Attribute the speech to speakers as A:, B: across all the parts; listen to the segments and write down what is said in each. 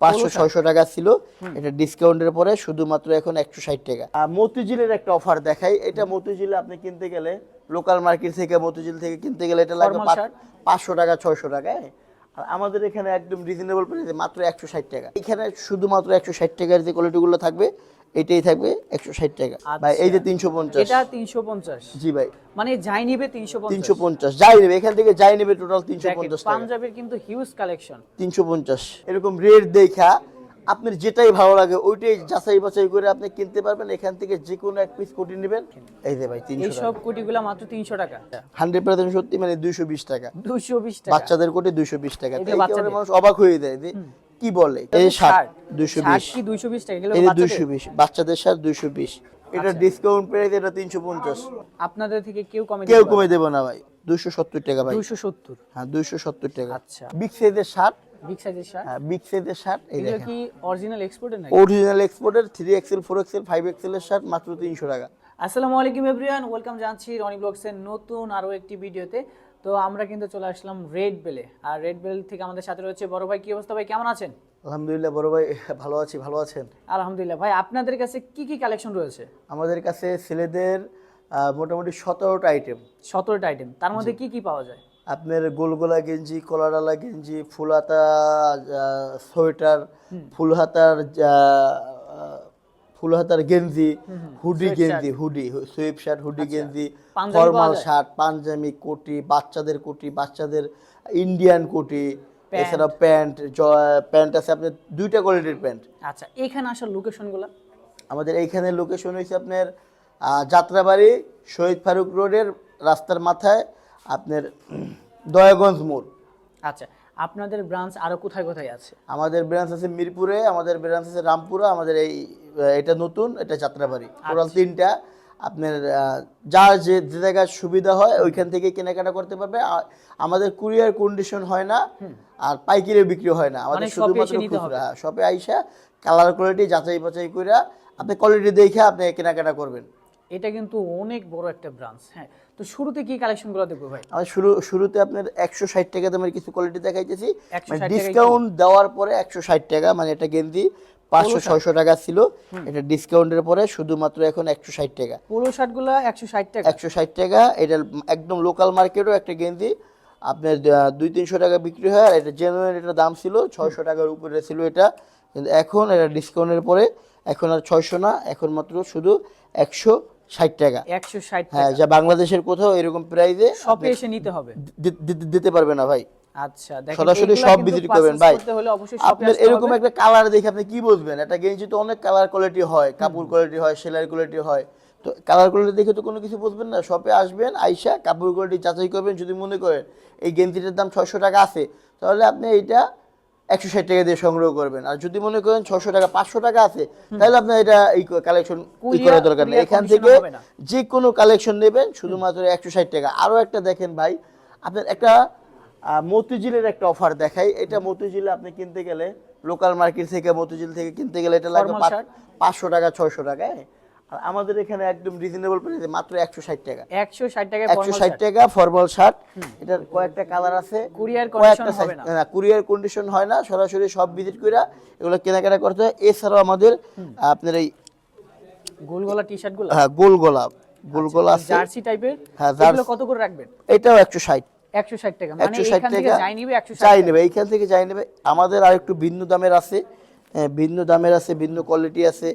A: পাঁচশো ছয়শো টাকা ছিল। এটা ডিসকাউন্টের পরে শুধুমাত্র এখন একশো ষাট টাকা। আর মতিঝিলের একটা অফার দেখাই। এটা মতিঝিলে আপনি কিনতে গেলে লোকাল মার্কেট থেকে মতিঝিল থেকে কিনতে গেলে এটা লাগবে পাঁচশো টাকা ছয়শো টাকা হ্যাঁ? আর আমাদের এখানে একদম রিজনেবল প্রাইসে মাত্র একশো ষাট টাকা। এখানে শুধুমাত্র একশো ষাট টাকার যে কোয়ালিটিগুলো থাকবে এটাই থাকবে একশো ষাট টাকা। ভাই এই যে তিনশো পঞ্চাশ।
B: এটা তিনশো পঞ্চাশ।
A: জি ভাই।
B: মানে যাই নিবে তিনশো
A: তিনশো পঞ্চাশ। যাই নেবে এখান থেকে যাই নেবে টোটাল তিনশো পঞ্চাশ টাকা।
B: পাঞ্জাবের কিন্তু হিউজ কালেকশন
A: তিনশো পঞ্চাশ। এরকম রেট দেখা আপনার যেটাই ভালো লাগে ওইটাই যাচাই বাছাই করে আপনি কিনতে পারবেন। এখান থেকে যে কোনো এক পিস কোটি নেবেন। এই যে ভাই তিনশো
B: এইসব কোটিগুলা মাত্র তিনশো টাকা।
A: হান্ড্রেড পার্সেন্ট সত্যি মানে দুইশো বিশ টাকা।
B: দুশো বিশ টাকা।
A: বাচ্চাদের কোটি দুইশো বিশ টাকা। মানুষ অবাক হয়ে যায় যে কি বলে? এই ষাট বিশ।
B: কি দুইশো বিশ টাকা এগুলো বাচ্চাদের?
A: দুইশো বিশ। বাচ্চাদের সাথে দুইশো বিশ। এটা ডিসকাউন্ট প্রাইস এটা তিনশো পঞ্চাশ।
B: আপনাদের থেকে কেউ কমে
A: কেউ কমে দেবো না ভাই। দুইশো সত্তর টাকা ভাই।
B: দুইশো সত্তর।
A: হ্যাঁ দুইশো সত্তর টাকা।
B: আচ্ছা।
A: বিগ সাইজের শার্ট
B: বিগ সাইজের শার্ট
A: হ্যাঁ বিগ সাইজের শার্ট এই দেখেন।
B: কি অরিজিনাল এক্সপোর্টের নাকি?
A: অরিজিনাল এক্সপোর্টের three XL four XL five এক্সেলের shirt মাত্র তিনশো টাকা।
B: আসসালামু আলাইকুম এভরিওয়ান ওয়েলকাম জানাচ্ছি রনি ব্লগসের নতুন আরও একটি ভিডিওতে। তো আমরা কিন্তু চলে আসলাম রেড বেলে আর রেড বেল থেকে আমাদের সাথে রয়েছে বড় ভাই কি অবস্থা ভাই? কেমন আছেন?
A: আলহামদুলিল্লাহ বড় ভাই ভালো আছি ভালো আছেন?
B: আলহামদুলিল্লাহ। ভাই আপনাদের কাছে কি কি কালেকশন রয়েছে?
A: আমাদের কাছে ছেলেদের মোটামুটি সতেরোটা আইটেম
B: সতেরোটা আইটেম তার মধ্যে কি কি পাওয়া যায়?
A: আপনার গোলগোলা গেঞ্জি কলারালা গেঞ্জি ফুলহাতা সোয়েটার ফুলহাতার আহ, ফুলহাতার গেঞ্জি হুডি গেঞ্জি হুডি সুইপ শার্ট হুডি গেঞ্জি
B: আচ্ছা।
A: ফর্মাল শার্ট পাঞ্জাবি কোটি বাচ্চাদের কোটি বাচ্চাদের ইন্ডিয়ান কোটি এছাড়া প্যান্ট প্যান্ট আছে আপনার দুইটা কোয়ালিটির প্যান্ট।
B: আচ্ছা এখানে আসার লোকেশনগুলো
A: আমাদের এইখানে লোকেশন হয়েছে আপনার যাত্রাবাড়ি শহীদ ফারুক রোডের রাস্তার মাথায় আপনার দয়াগঞ্জ মোড়।
B: আচ্ছা আপনাদের ব্রাঞ্চ আরও কোথায় কোথায় আছে?
A: আমাদের ব্রাঞ্চ আছে মিরপুরে আমাদের ব্রাঞ্চ আছে রামপুরা আমাদের এই এটা নতুন এটা যাত্রাবাড়ি। টোটাল তিনটা। আপনার যার যে যে জায়গায় সুবিধা হয় ওইখান থেকে কেনাকাটা করতে পারবে। আমাদের কুরিয়ার কন্ডিশন হয় না আর পাইকারি বিক্রি হয় না। আমাদের
B: মানে
A: শুধুমাত্র। খুচরা। শপে আইসা কালার কোয়ালিটি যাচাই বাছাই করে আপনি কোয়ালিটি দেখে আপনি কেনাকাটা করবেন।
B: এটা কিন্তু অনেক বড় একটা ব্রাঞ্চ হ্যাঁ। তো শুরুতে কি কালেকশন কালেকশনগুলো দেখব ভাই?
A: আমি শুরু শুরুতে আপনার একশো ষাট টাকা দামের কিছু কোয়ালিটি দেখাইতেছি। মানে ডিসকাউন্ট দেওয়ার পরে একশো ষাট টাকা মানে এটা গেঞ্জি পাঁচশো ছয়শো টাকা ছিল। এটা ডিসকাউন্টের পরে শুধুমাত্র এখন একশো ষাট টাকা।
B: পোলো শার্টগুলো একশো ষাট টাকা?
A: একশো ষাট টাকা এটা একদম লোকাল মার্কেটও একটা গেঞ্জি। আপনার দুই তিনশো টাকা বিক্রি হয় আর এটা জেনুইন এটা দাম ছিল ছয়শো টাকার উপরে ছিল এটা। কিন্তু এখন এটা ডিসকাউন্টের পরে এখন আর ছয়শো না এখন মাত্র শুধু একশো ষাট টাকা।
B: একশো ষাট
A: হ্যাঁ যা বাংলাদেশের কোথাও এরকম প্রাইজে
B: শপে এসে নিতে হবে।
A: দিতে পারবে না ভাই।
B: আচ্ছা
A: সরাসরি সব ভিজিট করবেন ভাই।
B: করতে হলে অবশ্যই শপে
A: আপনার এরকম একটা কালার দেখে আপনি কি বুঝবেন? একটা গেঞ্জি তো অনেক কালার কোয়ালিটি হয় কাপড় কোয়ালিটি হয় সেলাই কোয়ালিটি হয়। তো কালার কোয়ালিটি দেখে তো কোনো কিছু বুঝবেন না। শপে আসবেন আইসা কাপড় কোয়ালিটি যাচাই করবেন যদি মনে করেন এই গেঞ্জিটার দাম ছয়শো টাকা আছে তাহলে আপনি এইটা একশো ষাট টাকা দিয়ে সংগ্রহ করবেন। আর যদি মনে করেন ছশো টাকা পাঁচশো টাকা আছে তাহলে আপনার এটা এই কালেকশন ই করার দরকার নেই। এখান থেকে যে কোনো কালেকশন নেবেন শুধুমাত্র একশো ষাট টাকা। আরও একটা দেখেন ভাই আপনার একটা মতিঝিলের একটা অফার দেখাই। এটা মতিঝিলে আপনি কিনতে গেলে লোকাল মার্কেট থেকে মতিঝিল থেকে কিনতে গেলে এটা লাগবে? পাঁচশো টাকা ছয়শো টাকা হ্যাঁ? আর আমাদের এখানে একদম রিজনেবল প্রাইসে মাত্র একশো ষাট টাকা।
B: একশো ষাট টাকা
A: একশো ষাট টাকা ফর্মাল শার্ট এটার কয়েকটা কালার আছে। কয়েকটা
B: condition হবে না।
A: না কুরিয়ার কন্ডিশন হয় না। সরাসরি সব ভিজিট করে এগুলো কেনাকাটা করতে হয়। এছাড়াও আমাদের আপনার এই
B: গোল গলা টি শার্টগুলো?
A: হ্যাঁ, গোল গোলাপ গোল গোলা আছে।
B: জার্সি টাইপের?
A: হ্যাঁ,
B: এগুলো কত করে রাখবেন?
A: এটাও একশো ষাট।
B: একশো ষাট টাকা। মানে এখান থেকে যাই নিবে একশো
A: চাই নেবে এইখান থেকে চাই নেবে। আমাদের আর একটু ভিন্ন দামের আছে। হ্যাঁ, ভিন্ন দামের আছে ভিন্ন কোয়ালিটি আছে।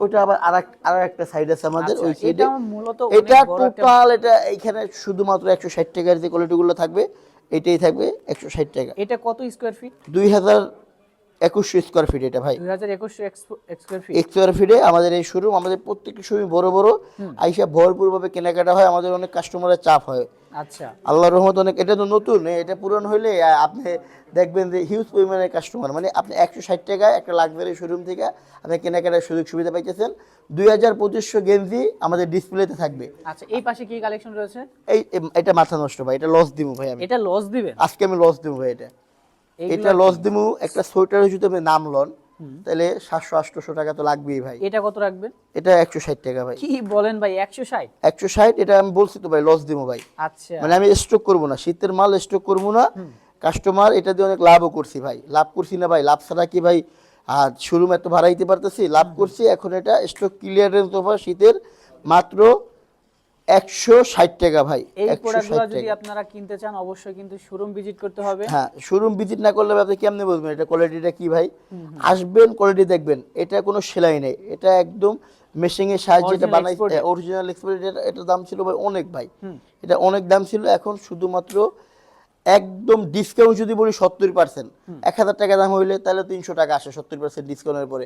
A: ওটা আবার আর আর একটা সাইড আছে আমাদের ওই
B: আচ্ছা,
A: সাইডে
B: এটা মূলত
A: এটা টোটাল এটা এখানে শুধুমাত্র একশো ষাট টাকার যে কোয়ালিটিগুলো থাকবে এটাই থাকবে একশো ষাট টাকা।
B: এটা কত স্কোয়ার ফিট
A: দুই হাজার একুশশো স্কোয়ার ফিট এটা ভাই।
B: স্কোয়ার ফিট
A: আমাদের এই শোরুম আমাদের প্রত্যেকটি শোরুম বড় বড়। আইসা ভরপুরভাবে কেনাকাটা হয় আমাদের অনেক কাস্টমারের চাপ হয়।
B: আচ্ছা।
A: আল্লাহর রহমত অনেক এটা তো নতুন এটা পূরণ আহ, আপনি দেখবেন যে হিউজ পরিমাণের কাস্টমার মানে আপনি একশো ষাট টাকায় একটা লাক্সারি শোরুম থেকে আপনি কেনাকাটার সুযোগ সুবিধা পাইতেছেন। দুই হাজার পঁচিশশো গেঞ্জি আমাদের ডিসপ্লেতে থাকবে।
B: আচ্ছা এই পাশে কি কালেকশন রয়েছে?
A: এই এটা মাথা নষ্ট ভাই এটা লস দিব ভাই আমি।
B: এটা লস দিবেন?
A: আজকে আমি লস দিব ভাই এটা। এটা লস দিব একটা সোয়েটার যদি আপনি নাম লন তাহলে সাতশো আটশোশো টাকা তো লাগবেই ভাই।
B: এটা কত রাখবেন?
A: এটা একশো ষাট টাকা ভাই।
B: কি বলেন ভাই একশো ষাট?
A: একশো ষাট এটা আমি বলছি তো ভাই লস দিব ভাই।
B: আচ্ছা।
A: মানে আমি স্টক করব না শীতের মাল স্টক করব না। কাস্টমার এটা দিয়ে অনেক লাভও করছি ভাই। লাভ করছি না ভাই লাভ ছাড়া কি ভাই আর শোরুম এত ভাড়া দিতে পারতেছি? লাভ করছি এখন এটা স্টক ক্লিয়ারেন্স অফার শীতের মাত্র একশো ষাট টাকা ভাই
B: এই প্রোডাক্টগুলো যদি আপনারা কিনতে চান অবশ্যই কিন্তু শোরুম ভিজিট করতে হবে।
A: হ্যাঁ শোরুম ভিজিট না করলে আপনি কেমনে বুঝবেন? এটা কোয়ালিটিটা কি ভাই? আসবেন কোয়ালিটি দেখবেন। এটা কোনো সেলাই নেই। এটা একদম মেশিং এর সাহায্যে এটা বানাই অরিজিনাল এক্সপোর্ট এটা দাম ছিল ভাই অনেক ভাই। এটা অনেক দাম ছিল। এখন শুধুমাত্র একদম ডিসকাউন্ট যদি বলি সত্তর পার্সেন্ট এক হাজার টাকা দাম হইলে তাহলে তিনশো টাকা আসে সত্তর পার্সেন্ট ডিসকাউন্টের পরে।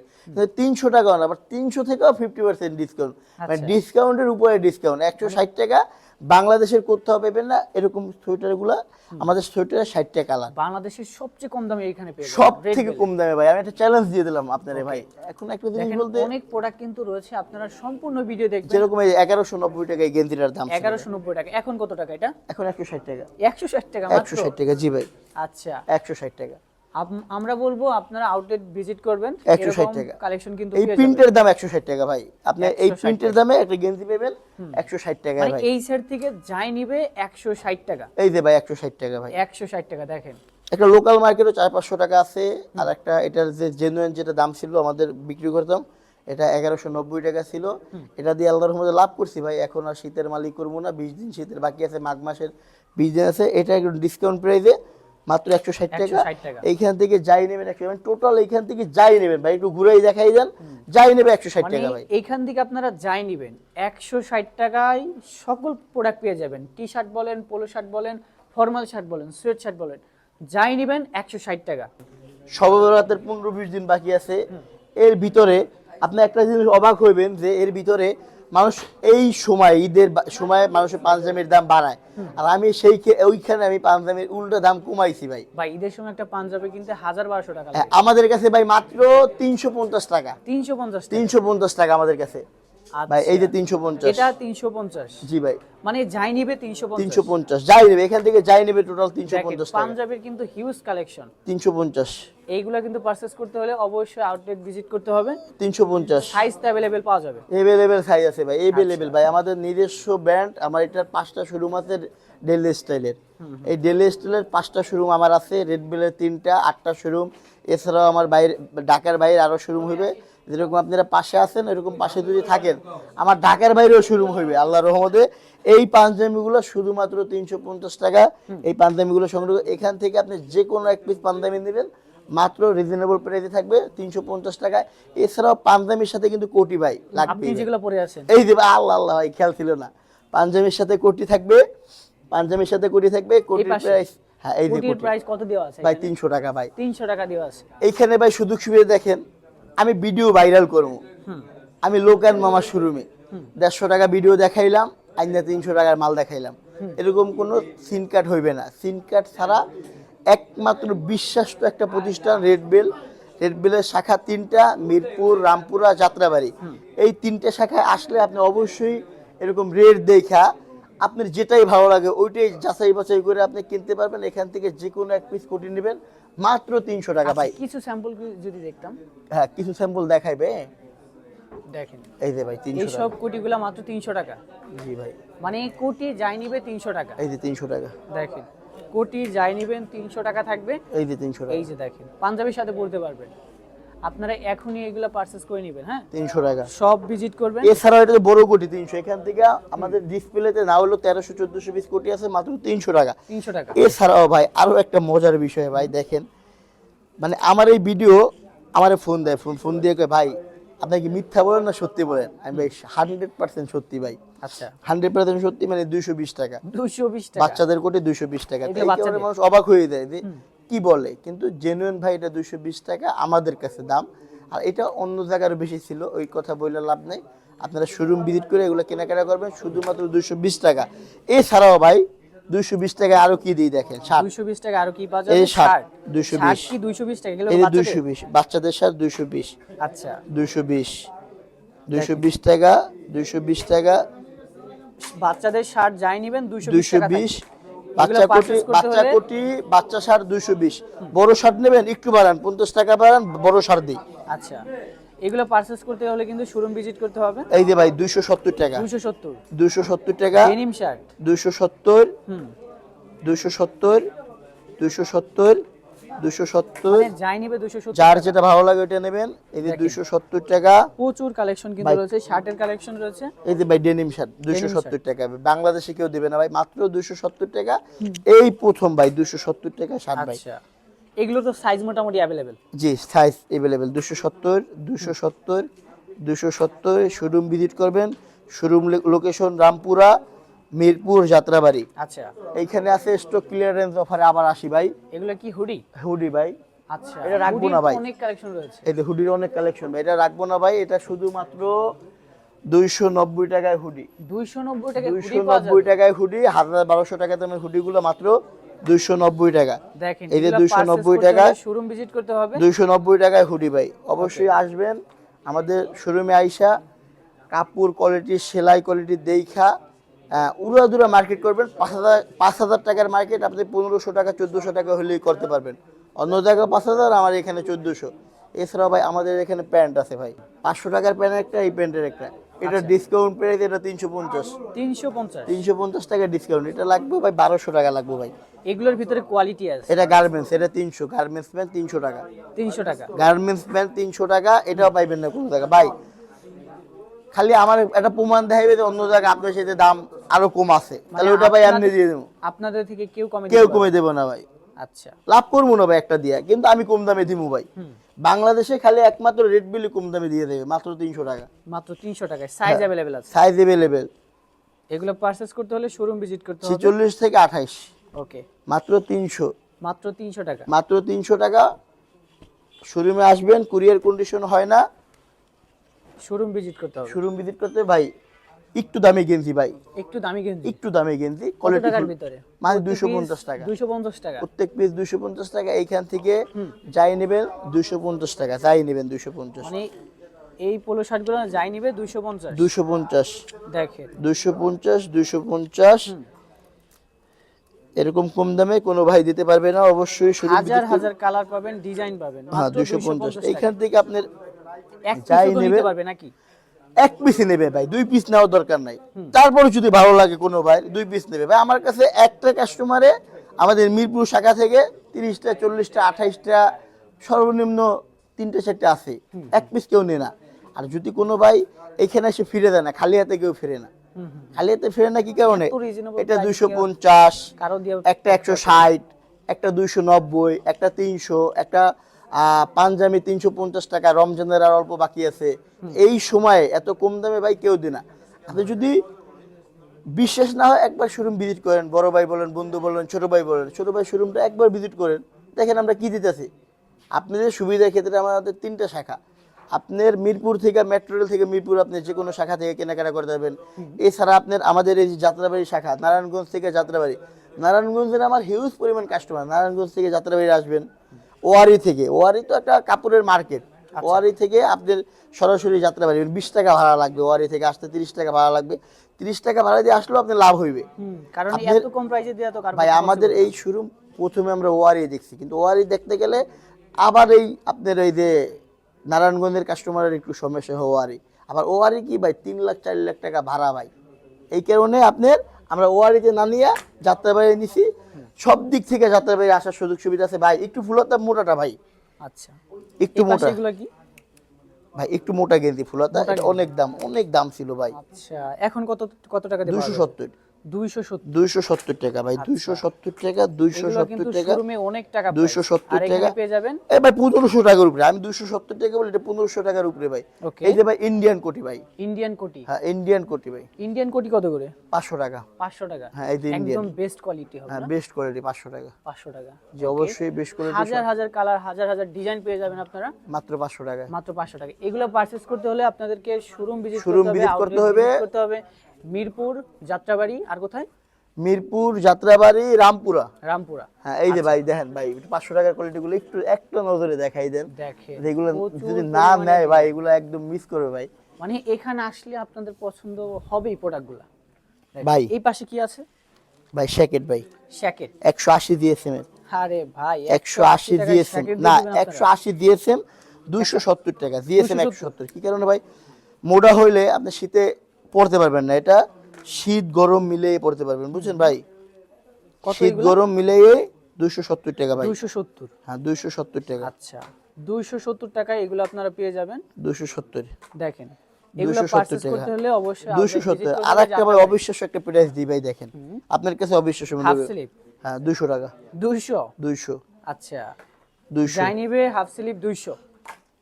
A: তিনশো টাকা না আবার তিনশো থেকেও ফিফটি পার্সেন্ট ডিসকাউন্ট মানে
B: আচ্ছা।
A: ডিসকাউন্টের উপরে ডিসকাউন্ট একশো ষাট টাকা বাংলাদেশের কোথাও পাবেন না এরকম সোয়েটারগুলো আমাদের সোয়েটারে ষাট টাকা কালার
B: বাংলাদেশের সবচেয়ে কম দামে এখানে
A: সব থেকে কম দামে ভাই আমি একটা চ্যালেঞ্জ দিয়ে দিলাম আপনারে ভাই। এখন একটা জিনিস বলতে
B: অনেক প্রোডাক্ট কিন্তু রয়েছে আপনারা সম্পূর্ণ ভিডিও দেখবেন।
A: যেরকম এই এগারোশো নব্বই টাকা এই গেঞ্জিটার দাম।
B: এগারোশো নব্বই টাকা। এখন কত টাকা এটা?
A: এখন একশো ষাট টাকা।
B: একশো ষাট টাকা
A: একশো
B: মাত্র
A: ষাট টাকা জি ভাই।
B: আচ্ছা।
A: একশো ষাট টাকা।
B: আমরা বলব আপনারা আউটলেট ভিজিট করবেন।
A: 160 টাকা।
B: কালেকশন কিন্তু
A: এই প্রিন্টের দাম একশো ষাট টাকা ভাই। আপনি এই প্রিন্টের দামে একটা গেঞ্জি পাবেন একশো ষাট টাকা
B: মানে
A: ভাই।
B: এই সেট থেকে যাই নিবে একশো ষাট টাকা।
A: এই যে ভাই একশো ষাট টাকা ভাই।
B: একশো ষাট টাকা দেখেন।
A: একটা লোকাল মার্কেটও চার পাঁচশো টাকা আছে আর একটা এটার যে জেনুইন যেটা দাম ছিল আমাদের বিক্রি করতাম এটা এগারোশো নব্বই টাকা ছিল। এটা দিয়ে আল্লাহর মধ্যে লাভ করছি ভাই। এখন আর শীতের মালিক করব না বিশ দিন শীতের বাকি আছে মাঘ মাসের বিশ দিন আছে। এটা একটু ডিসকাউন্ট প্রাইসে মাত্র একশো ষাট টাকা। এইখান থেকে যাই নেবেন একশো টোটাল এইখান থেকে যাই নেবেন ভাই একটু ঘুরাই দেখাই দেন। যাই নেবে একশো ষাট
B: মানে
A: টাকা ভাই।
B: এইখান থেকে আপনারা যাই নিবেন। একশো ষাট টাকায় সকল প্রোডাক্ট পেয়ে যাবেন। টি শার্ট বলেন পোলো শার্ট বলেন ফর্মাল শার্ট বলেন সোয়েট শার্ট বলেন। যাই নিবেন একশো ষাট টাকা।
A: সর্বরাতের পনেরো বিশ দিন বাকি আছে। এর ভিতরে আপনি একটা জিনিস অবাক হইবেন যে এর ভিতরে মানুষ এই সময় ঈদের সময় মানুষের পাঞ্জাবির দাম বাড়ায়। আর আমি সেই ওইখানে আমি পাঞ্জাবির উল্টো দাম কমাইছি ভাই।
B: ভাই ঈদের সময় একটা পাঞ্জাবি কিনতে হাজার বারোশো টাকা
A: হ্যাঁ, আমাদের কাছে ভাই মাত্র তিনশো পঞ্চাশ টাকা।
B: তিনশো পঞ্চাশ
A: তিনশো পঞ্চাশ টাকা আমাদের কাছে। ভাই এই যে
B: আচ্ছা।
A: তিনশো পঞ্চাশ।
B: এটা তিনশো পঞ্চাশ।
A: জি ভাই।
B: মানে যাই নিবে তিনশো
A: তিনশো
B: পঞ্চাশ।
A: পঞ্চাশ যাই নেবে এখান থেকে যাই নেবে টোটাল তিনশো টাকা।
B: পাঞ্জাবির কিন্তু হিউজ কালেকশন
A: তিনশো পঞ্চাশ।
B: এইগুলা কিন্তু পারচেস করতে হলে অবশ্যই আউটলেট ভিজিট করতে হবে।
A: তিনশো পঞ্চাশ।
B: সাইজ তো অ্যাভেলেবেল পাওয়া যাবে।
A: এভেলেবেল সাইজ আছে ভাই এভেলেবেল ভাই। আমাদের নিজস্ব ব্র্যান্ড আমার এটার পাঁচটা শোরুম আছে ডেলি স্টাইলের এই ডেলি স্টাইলের পাঁচটা শোরুম আমার আছে রেড বেলের তিনটা আটটা শোরুম এছাড়াও আমার বাইরে ঢাকার বাইরে আরও শোরুম হইবে যেরকম আপনারা পাশে আছেন এরকম পাশে যদি থাকেন আমার ঢাকার বাইরেও শোরুম হইবে আল্লাহর রহমতে। এই পাঞ্জাবিগুলো শুধুমাত্র তিনশো পঞ্চাশ টাকা। এই পাঞ্জাবিগুলো সংগ্রহ এখান থেকে আপনি যে কোনো এক পিস পাঞ্জাবি নেবেন মাত্র রিজনেবল প্রাইসে থাকবে তিনশো পঞ্চাশ টাকায়। এছাড়াও পাঞ্জাবির সাথে কিন্তু কোটি ভাই লাগবে।
B: যেগুলো পরে আছেন।
A: এই যে আল্লাহ আল্লাহ ভাই খেয়াল ছিল না। পাঞ্জাবির সাথে কোটি থাকবে পাঞ্জাবির সাথে কোটি থাকবে
B: কোটি?
A: প্রাইস হ্যাঁ এই যে কোটি।
B: প্রাইস কত দেওয়া আছে
A: ভাই তিনশো টাকা ভাই।
B: তিনশো টাকা দেওয়া আছে।
A: এইখানে ভাই সুযোগ সুবিধা দেখেন আমি ভিডিও ভাইরাল করব। আমি লোকাল মামা শোরুমে দেড়শো টাকা ভিডিও দেখাইলাম আইনা তিনশো টাকার মাল দেখাইলাম। এরকম কোনো সিন কার্ড হইবে না। সিন কার্ড ছাড়া একমাত্র বিশ্বাস্ত একটা প্রতিষ্ঠান রেড বেল রেড বেলের শাখা তিনটা মিরপুর রামপুরা যাত্রাবাড়ি। এই তিনটে শাখায় আসলে আপনি অবশ্যই এরকম রেট দেখা আপনার যেটাই ভালো লাগে ওইটাই যাচাই বাছাই করে আপনি কিনতে পারবেন। এখান থেকে যে কোনো এক পিস কোটি নেবেন। মাত্র তিনশো টাকা ভাই।
B: কিছু স্যাম্পল যদি দেখতাম?
A: হ্যাঁ কিছু স্যাম্পল দেখাইবে?
B: দেখেন।
A: এই যে ভাই তিনশো
B: এইসব
A: সব
B: কোটিগুলো মাত্র তিনশো টাকা।
A: জি ভাই।
B: মানে এই কোটি যাই নিবে তিনশো টাকা।
A: এই যে তিনশো টাকা।
B: দেখেন কোটি যাই নিবেন তিনশো টাকা থাকবে।
A: এই যে তিনশো টাকা।
B: এই যে দেখেন পাঞ্জাবির সাথে পড়তে পারবেন। আপনারা এখনই এগুলো পারচেস করে নেবেন হ্যাঁ?
A: তিনশো টাকা।
B: সব ভিজিট করবেন।
A: এছাড়াও এটা বড় কোটি তিনশো। এখান থেকে আমাদের ডিসপ্লেতে না হলো তেরোশো চোদ্দশো পিস কোটি আছে মাত্র তিনশো টাকা।
B: তিনশো টাকা।
A: এছাড়াও ভাই আরও একটা মজার বিষয় ভাই দেখেন। মানে আমার এই ভিডিও আমার ফোন দেয় ফোন ফোন দিয়ে কয় ভাই আপনি কি মিথ্যা বলেন না সত্যি বলেন? আমি ভাই হান্ড্রেড পার্সেন্ট সত্যি ভাই।
B: আচ্ছা।
A: হান্ড্রেড পার্সেন্ট সত্যি মানে দুইশো বিশ টাকা।
B: দুশো বিশ টাকা।
A: বাচ্চাদের কোটি দুইশো বিশ টাকা। মানুষ অবাক হয়ে যায় যে কি বলে? কিন্তু জেনুইন ভাই এটা দুইশো বিশ টাকা আমাদের কাছে দাম। আর এটা অন্য জায়গার বেশি ছিল ওই কথা বললে লাভ নেই। আপনারা শোরুম ভিজিট করে এগুলো কেনাকাটা করবেন শুধুমাত্র দুইশো বিশ টাকা। এছাড়াও ভাই দুইশো বিশ টাকা আরও কি দিই দেখেন? শার্ট।
B: দুশো বিশ টাকা আরও কি পাওয়া
A: এই শার্ট,
B: শার্ট।
A: 220
B: কি দুইশো বিশ টাকা?
A: এই? দুইশো বিশ বাচ্চাদের শার্ট দুইশো বিশ।
B: আচ্ছা।
A: দুইশো বিশ। দুইশো বিশ টাকা দুইশো বিশ টাকা।
B: বাচ্চাদের শার্ট যাই নিবেন দুইশো বিশ
A: দুইশো বিশ। বাচ্চা কোটি বাচ্চা কোটি বাচ্চা সার দুইশো বিশ। বড় সার নেবেন একটু বাড়ান পঞ্চাশ টাকা বাড়ান বড় সার দিই।
B: আচ্ছা। এগুলো পারচেস করতে হলে কিন্তু শোরুম ভিজিট করতে হবে?
A: এই যে ভাই দুইশো সত্তর টাকা।
B: দুইশো সত্তর।
A: দুইশো সত্তর টাকা।
B: ডেনিম শার্ট
A: দুইশো সত্তর।
B: হুম।
A: দুইশো সত্তর। দুশো সত্তর। দুশো
B: মানে যাই নিবে দুশো
A: যার যেটা ভালো লাগে ওটা নেবেন। এই যে দুইশো সত্তর টাকা।
B: প্রচুর কালেকশন কিন্তু রয়েছে শার্টের কালেকশন রয়েছে।
A: এই যে ভাই ডেনিম শার্ট দুইশো সত্তর টাকা। বাংলাদেশে কেউ দেবে না ভাই মাত্র দুইশো সত্তর টাকা। এই প্রথম ভাই দুইশো সত্তর টাকা শার্ট ভাই।
B: আচ্ছা। এগুলো তো সাইজ মোটামুটি অ্যাভেলেবেল
A: জি সাইজ এভেলেবেল দুশো সত্তর দুশো সত্তর দুশো সত্তর। শোরুম ভিজিট করবেন। Showroom location Rampura. Mirpur Jatrabari.
B: আচ্ছা।
A: এইখানে আছে স্টক ক্লিয়ারেন্স অফারে আবার আসি ভাই।
B: এগুলো কি হুডি?
A: হুডি ভাই।
B: আচ্ছা
A: এটা রাখব না ভাই।
B: অনেক কালেকশন রয়েছে।
A: এই যে হুডির অনেক কালেকশন ভাই। এটা রাখব না ভাই এটা শুধুমাত্র দুইশো নব্বই টাকায় হুডি।
B: দুইশো নব্বই টাকা
A: দুইশো নব্বই টাকায় হুডি হাজার বারোশো টাকা দামের হুডিগুলো মাত্র দুইশো নব্বই টাকা।
B: দেখেন
A: এই যে 290 টাকায়-
B: শোরুম ভিজিট করতে হবে।
A: দুইশো নব্বই টাকায় হুডি ভাই। অবশ্যই আসবেন। আমাদের শোরুমে আইসা কাপড় কোয়ালিটি সেলাই কোয়ালিটি দেখা উড়াদুরা মার্কেট করবেন। পাঁচ হাজার পাঁচ হাজার টাকার মার্কেট আপনি পনেরোশো টাকা চোদ্দোশো টাকা হলেই করতে পারবেন। অন্য জায়গায় পাঁচ হাজার আমার এখানে চোদ্দোশো। এছাড়াও ভাই আমাদের এখানে প্যান্ট আছে ভাই। পাঁচশো টাকার প্যান্ট একটা এই প্যান্টের একটা। এটা ডিসকাউন্ট প্রাইস এটা তিনশো পঞ্চাশ।
B: তিনশো পঞ্চাশ।
A: তিনশো পঞ্চাশ টাকা ডিসকাউন্ট এটা লাগবে ভাই বারোশো টাকা লাগবে ভাই।
B: এগুলোর ভিতরে কোয়ালিটি আছে।
A: এটা গার্মেন্টস এটা তিনশো। গার্মেন্টস প্যান্ট তিনশো টাকা।
B: তিনশো টাকা।
A: গার্মেন্টস প্যান্ট তিনশো টাকা এটাও পাইবেন না কোনো টাকা ভাই খালি আমার একটা প্রমাণ দেখাইবে যে অন্য জায়গায় আপনার সাথে দাম আরও কম আছে। তাহলে ওটা ভাই আমি দিয়ে দেবো।
B: আপনাদের থেকে কেউ কমে
A: কেউ কমে দেবো না ভাই।
B: আচ্ছা।
A: লাভ করব না ভাই একটা দিয়া কিন্তু আমি কম দামে দিব ভাই। বাংলাদেশে খালি একমাত্র রেড বিলি কম দামে দিয়ে দেবে মাত্র তিনশো টাকা।
B: মাত্র তিনশো টাকায় সাইজ অ্যাভেলেবেল আছে।
A: সাইজ এভেলেবেল
B: এগুলো পারচেস করতে হলে শোরুম ভিজিট করতে হবে।
A: ছেচল্লিশ থেকে আঠাইশ।
B: ওকে
A: মাত্র তিনশো।
B: মাত্র তিনশো টাকা।
A: মাত্র তিনশো টাকা। শোরুমে আসবেন কুরিয়ার কন্ডিশন হয় না।
B: শোরুম ভিজিট করতে হবে।
A: শোরুম ভিজিট করতে ভাই একটু দামে গেঞ্জি ভাই।
B: একটু দামি কিন্তু
A: একটু দামে গেঞ্জি কোয়ালিটি
B: টাকার ভিতরে?
A: মানে দুইশো পঞ্চাশ টাকা।
B: দুইশো পঞ্চাশ টাকা।
A: প্রত্যেক পিস দুইশো পঞ্চাশ টাকা এইখান থেকে যাই নেবেন দুইশো পঞ্চাশ টাকা যাই নেবেন দুইশো পঞ্চাশ।
B: মানে এই পোলো শার্টগুলো যাই নিবে দুইশো পঞ্চাশ।
A: দুইশো পঞ্চাশ।
B: দেখেন।
A: দুইশো পঞ্চাশ দুইশো পঞ্চাশ। এরকম কম দামে কোনো ভাই দিতে পারবে না অবশ্যই
B: হাজার হাজার কালার পাবেন ডিজাইন পাবেন
A: হ্যাঁ
B: মাত্র
A: দুইশো
B: 250
A: পঞ্চাশ
B: টাকা।
A: এইখান থেকে আপনার যাই নেবে।
B: পারবে নাকি?
A: এক পিসই নেবে ভাই দুই পিস নেওয়ার দরকার নাই। তারপরে যদি ভালো লাগে কোনো ভাই দুই পিস নেবে। ভাই আমার কাছে একটা কাস্টমারে আমাদের মিরপুর শাখা থেকে তিরিশটা চল্লিশটা আঠাইশটা সর্বনিম্ন তিনটে চারটে আছে। এক পিস কেউ নেয় না। আর যদি কোনো ভাই এখানে এসে ফিরে দেয় না খালি হাতে কেউ ফিরে না। খালি হাতে ফিরে না কি কারণে? এটা দুইশো পঞ্চাশ একটা একশো ষাট একটা দুইশো নব্বই একটা তিনশো একটা পাঞ্জাবি তিনশো পঞ্চাশ টাকা, রমজানের আর অল্প বাকি আছে। এই সময়ে এত কম দামে ভাই কেউ দিনা আপনি যদি বিশ্বাস না হয় একবার শোরুম ভিজিট করেন, বড় ভাই বলেন, বন্ধু বলেন, ছোট ভাই বলেন, ছোট ভাই শোরুমটা একবার ভিজিট করেন, দেখেন আমরা কি দিতেছি। আপনাদের সুবিধার ক্ষেত্রে আমাদের তিনটা শাখা। আপনার মিরপুর থেকে মেট্রো রেল থেকে মিরপুর আপনি যে কোনো শাখা থেকে কেনাকাটা করে পারবেন এছাড়া আপনার আমাদের এই যে যাত্রাবাড়ি শাখা, নারায়ণগঞ্জ থেকে যাত্রাবাড়ি। নারায়ণগঞ্জের আমার হিউজ পরিমাণ কাস্টমার নারায়ণগঞ্জ থেকে যাত্রাবাড়ি আসবেন। ওয়ারি থেকে ওয়ারি তো একটা কাপড়ের মার্কেট। ওয়ারি থেকে আপনার সরাসরি যাত্রাবাড়ি বিশ টাকা ভাড়া লাগবে ওয়ারি থেকে আসতে তিরিশ টাকা ভাড়া লাগবে। তিরিশ টাকা ভাড়া দিয়ে আসলেও আপনার লাভ হইবে।
B: কারণ এত কম প্রাইসে দেওয়া তো
A: ভাই আমাদের এই শোরুম প্রথমে আমরা ওয়ারি দেখছি কিন্তু ওয়ারি দেখতে গেলে আবার এই আপনার এই যে নারায়ণগঞ্জের কাস্টমারের একটু সমস্যা হয় ওয়ারি। আবার ওয়ারি কি ভাই তিন লাখ চার লাখ টাকা ভাড়া ভাই। এই কারণে আপনার আমরা ওয়ারিতে না নিয়ে যাত্রাবাড়ি নিছি। সব দিক থেকে যাত্রাবাড়ি আসার সুযোগ সুবিধা আছে। ভাই একটু ফুলতা মোটাটা ভাই।
B: আচ্ছা।
A: একটু মোটা।
B: কি?
A: ভাই একটু মোটা গেঞ্জি ফুলতা এটা অনেক দাম অনেক দাম ছিল ভাই।
B: আচ্ছা এখন কত কত টাকা দিয়ে
A: দুইশো সত্তর।
B: দুইশো সত্তর
A: দুইশো সত্তর টাকা ভাই দুইশো সত্তর টাকা দুইশো
B: এগুলো
A: সত্তর
B: কিন্তু
A: টাকা।
B: শোরুমে অনেক টাকা
A: 270
B: আর
A: টাকা।
B: পেয়ে যাবেন?
A: এ ভাই পনেরোশো টাকার উপরে। আমি দুশো সত্তর টাকা বলি এটা টাকার উপরে ভাই। এই যে ভাই ইন্ডিয়ান কোটি ভাই।
B: ইন্ডিয়ান কোটি?
A: হ্যাঁ ইন্ডিয়ান কোটি ভাই।
B: ইন্ডিয়ান কোটি কত করে?
A: পাঁচশো টাকা।
B: পাঁচশো টাকা।
A: হ্যাঁ, এই যে।
B: একদম বেস্ট কোয়ালিটি হবে
A: হ্যাঁ বেস্ট কোয়ালিটি পাঁচশো টাকা।
B: পাঁচশো টাকা।
A: যে অবশ্যই বেস্ট কোয়ালিটি
B: হাজার হাজার কালার হাজার হাজার ডিজাইন পেয়ে যাবেন আপনারা।
A: মাত্র পাঁচশো টাকা।
B: মাত্র পাঁচশো টাকা। এগুলো পারচেস করতে হলে আপনাদেরকে শোরুম ভিজিট করতে হবে
A: করতে হবে।
B: করতে হবে। মিরপুর যাত্রাবাড়ি আর কোথায়?
A: মিরপুর যাত্রাবাড়ি রামপুরা।
B: রামপুরা।
A: হ্যাঁ এই যে
B: আচ্ছা।
A: ভাই দেখেন ভাই একটু পাঁচশো টাকার কোয়ালিটি গুলো একটু একটা নজরে দেখাই দেন।
B: প্রচুর
A: যদি না নেয় ভাই এগুলো একদম মিস করবে ভাই।
B: মানে এখানে আসলে আপনাদের পছন্দ হবেই প্রোডাক্টগুলো
A: ভাই।
B: এই পাশে কি আছে?
A: ভাই শ্যাকেট ভাই।
B: শ্যাকেট
A: একশো আশি দিয়েছেন
B: আরে ভাই
A: একশো আশি
B: টাকায়
A: দিয়েছেন। না
B: দিয়ে দিবেন
A: একশো
B: আপনারা?
A: আশি দিয়েছেন দুইশো সত্তর টাকা। দিয়েছেন
B: 270
A: একশো সত্তর। কি কারণে ভাই? মোটা হইলে আপনি শীতে পড়তে পারবেন না। এটা শীত গরম মিলিয়ে পড়তে পারবেন বুঝছেন ভাই? শীত গরম মিলিয়ে দুইশো সত্তর টাকা ভাই।
B: দুইশো সত্তর?
A: হ্যাঁ দুইশো সত্তর টাকা।
B: আচ্ছা দুইশো সত্তর টাকায় এগুলো আপনারা পেয়ে যাবেন?
A: দুইশো সত্তর।
B: দেখেন এগুলো
A: 270
B: পারচেজ
A: টাকা।
B: করতে হলে অবশ্যই
A: দুইশো
B: outlet visit
A: সত্তর।
B: করতে
A: আর
B: হবে,
A: একটা ভাই
B: জানতে
A: অবিশ্বাস্য একটা প্রাইস দিই ভাই দেখেন। আপনার কাছে অবিশ্বাস্য হ্যাঁ দুইশো টাকা।
B: দুইশো?
A: দুইশো।
B: আচ্ছা।
A: দুইশো।
B: হাফ স্লিপ দুইশো।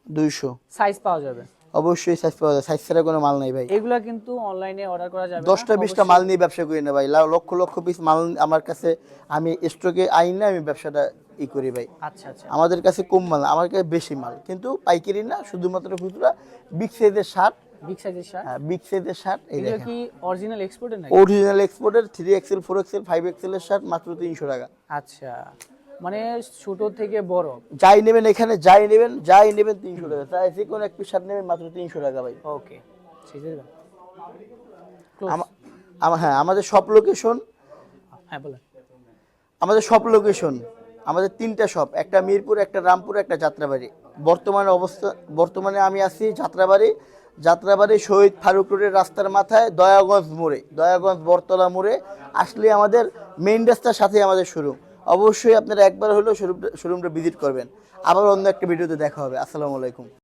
A: দুইশো।
B: সাইজ পাওয়া যাবে।
A: অবশ্যই সাইজ পাওয়া যায়। সাইজ ছাড়া কোনো মাল নাই ভাই।
B: এগুলা কিন্তু অনলাইনে অর্ডার করা যাবে
A: দশটা বিশটা মাল নিয়ে ব্যবসা করি না ভাই। লক্ষ লক্ষ পিস মাল আমার কাছে আমি স্টকে আইন না আমি ব্যবসাটা ই করি ভাই।
B: আচ্ছা আচ্ছা।
A: আমাদের কাছে কম মাল আমার কাছে বেশি মাল। কিন্তু পাইকারি না শুধুমাত্র খুচরা বিগ সাইজের শার্ট
B: বিগ সাইজের শার্ট
A: বিগ সাইজের শার্ট
B: এগুলো কি অরিজিনাল এক্সপোর্টের নাকি?
A: অরিজিনাল এক্সপোর্টের three XL four XL five এক্সেলের shirt মাত্র তিনশো টাকা।
B: আচ্ছা। মানে ছোট থেকে বড়।
A: যাই নেবেন এখানে যাই নেবেন যাই নেবেন তিনশো টাকা। তাই যে কোনো এক পিস শার্ট নেবেন মাত্র তিনশো টাকা ভাই।
B: ওকে
A: হ্যাঁ আমাদের সব লোকেশন
B: হ্যাঁ বলেন।
A: আমাদের সব লোকেশন আমাদের তিনটা শপ একটা মিরপুর একটা রামপুর একটা যাত্রাবাড়ি। বর্তমানে অবস্থা বর্তমানে আমি আছি যাত্রাবাড়ি। যাত্রাবাড়ি শহীদ ফারুক রোডের রাস্তার মাথায় দয়াগঞ্জ মোড়ে দয়াগঞ্জ বরতলা মোড়ে। আসলে আমাদের মেইন রাস্তার সাথে আমাদের শোরুম অবশ্যই আপনারা একবার হলেও শোরুমটা শোরুমটা ভিজিট করবেন। আবার অন্য একটা ভিডিওতে দেখা হবে। আসসালামু আলাইকুম।